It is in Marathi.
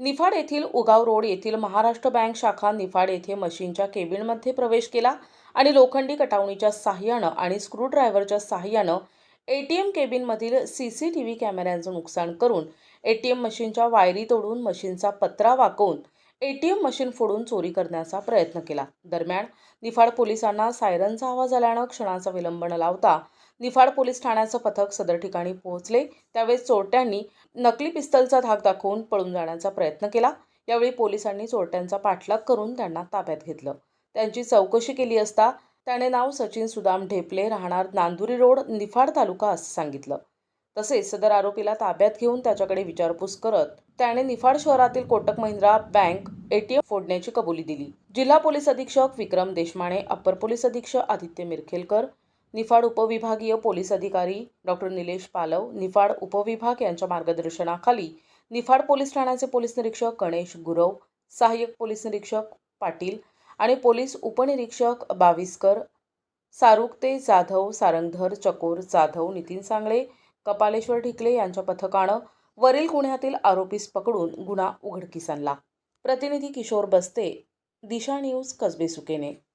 निफाड येथील उगाव रोड येथील महाराष्ट्र बँक शाखा निफाड येथे मशीनच्या केबिनमध्ये प्रवेश केला आणि लोखंडी कटावणीच्या साह्यानं आणि स्क्रूड्रायव्हरच्या साह्यानं ए टी एम केबिनमधील सी सी टी व्ही कॅमेऱ्यांचं नुकसान करून ए टी एम मशीनच्या वायरी तोडून मशीनचा पत्रा वाकवून ए टी एम मशीन फोडून चोरी करण्याचा प्रयत्न केला. दरम्यान निफाड पोलिसांना सायरनचा आवाज आल्यानं क्षणाचा विलंब न लावता निफाड पोलीस ठाण्याचं पथक सदर ठिकाणी पोहोचले. त्यावेळेस चोरट्यांनी नकली पिस्तलचा धाक दाखवून पळून जाण्याचा प्रयत्न केला. यावेळी पोलिसांनी चोरट्यांचा पाठलाग करून त्यांना ताब्यात घेतलं. त्यांची चौकशी केली असता त्याने नाव सचिन सुदाम ढेपले राहणार नांदुरी रोड निफाड तालुका असं सांगितलं. तसेच सदर आरोपीला ताब्यात घेऊन त्याच्याकडे विचारपूस करत त्याने निफाड शहरातील कोटक महिंद्रा बँक एटीएम फोडण्याची कबुली दिली. जिल्हा पोलीस अधीक्षक विक्रम देशमाने अप्पर पोलीस अधीक्षक आदित्य मिरखेलकर निफाड उपविभागीय पोलीस अधिकारी डॉक्टर निलेश पालव निफाड उपविभाग यांच्या मार्गदर्शनाखाली निफाड पोलीस ठाण्याचे पोलीस निरीक्षक गणेश गुरव सहाय्यक पोलीस निरीक्षक पाटील आणि पोलीस उपनिरीक्षक बाविस्कर सारुक्ते जाधव सारंगधर चकोर जाधव नितीन सांगळे कपालेश्वर ढिकले यांच्या पथकानं वरील गुन्ह्यातील आरोपीस पकडून गुन्हा उघडकीस आणला. प्रतिनिधी किशोर बस्ते दिशा न्यूज कसबे सुकेने.